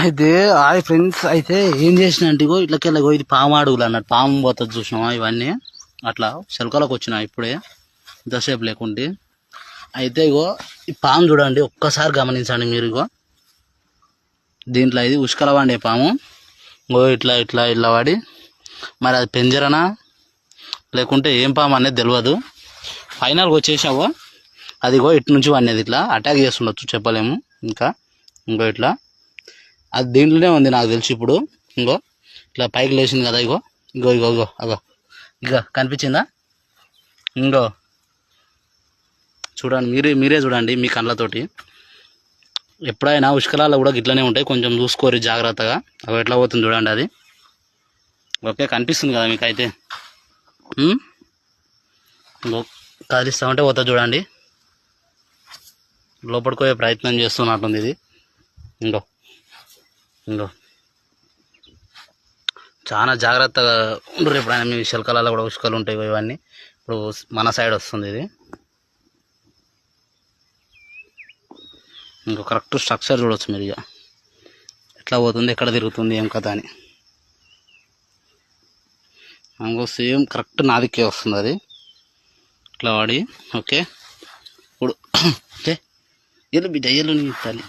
అయితే hi friends అయితే ఏం చేసిన అంటే ఇట్లకెళ్ళగో ఇది పాము అడుగులు అన్నట్టు పాము పోతుంది చూసినావా ఇవన్నీ? అట్లా శిల్కలకు వచ్చిన ఇప్పుడే ఇంతసేపు లేకుంటే. అయితే ఇగో ఈ పాము చూడండి ఒక్కసారి గమనించండి మీరు ఇగో. దీంట్లో ఇది ఉష్కల వండే పాము. ఇగో ఇట్లా ఇట్లా ఇట్లా వాడి మరి అది పెంజరనా? లేకుంటే ఏం పాము అనేది తెలియదు ఫైనల్గా వచ్చేసావో అదిగో ఇటు నుంచి వండేది ఇట్లా. అటాక్ చేస్తుండొచ్చు చెప్పలేము. ఇంకా ఇంకో ఇట్లా. అది దీంట్లోనే ఉంది నాకు తెలిసి ఇప్పుడు. ఇంకో. ఇట్లా పైకి లేచింది కదా ఇగో. ఇగో ఇగో ఇగో అగో. ఇగో కనిపించిందా? ఇంకో. చూడండి మీరే మీరే చూడండి మీ కళ్ళతోటి. ఎప్పుడైనా ఉష్కలాలు కూడా ఇట్లనే ఉంటాయి. కొంచెం చూసుకోరు జాగ్రత్తగా. అవి ఎట్లా పోతుంది చూడండి అది. ఓకే కనిపిస్తుంది కదా మీకు అయితే ఉమ్? ఉంటే పోతా చూడండి. లోపలికి పోయే ప్రయత్నం చేస్తున్నట్టుంది ఇది. ఇంకో. ఇంకో చాలా జాగ్రత్తగా ఉండరు ఎప్పుడైనా మీ శిల్కలలో కూడా ఉష్కలు ఉంటాయి ఇవన్నీ. ఇప్పుడు మన సైడ్ వస్తుంది ఇది. ఇంకో కరెక్ట్ స్ట్రక్చర్ చూడవచ్చు మీరు ఇక ఎట్లా పోతుంది ఎక్కడ తిరుగుతుంది ఏం కథ అని. ఇంకో సేమ్ కరెక్ట్ నాదికే వస్తుంది అది. ఇట్లా వాడి. ఓకే. ఇప్పుడు ఓకే. ఎల్లు బిడ్డ ఎల్లు నీ తల్లి.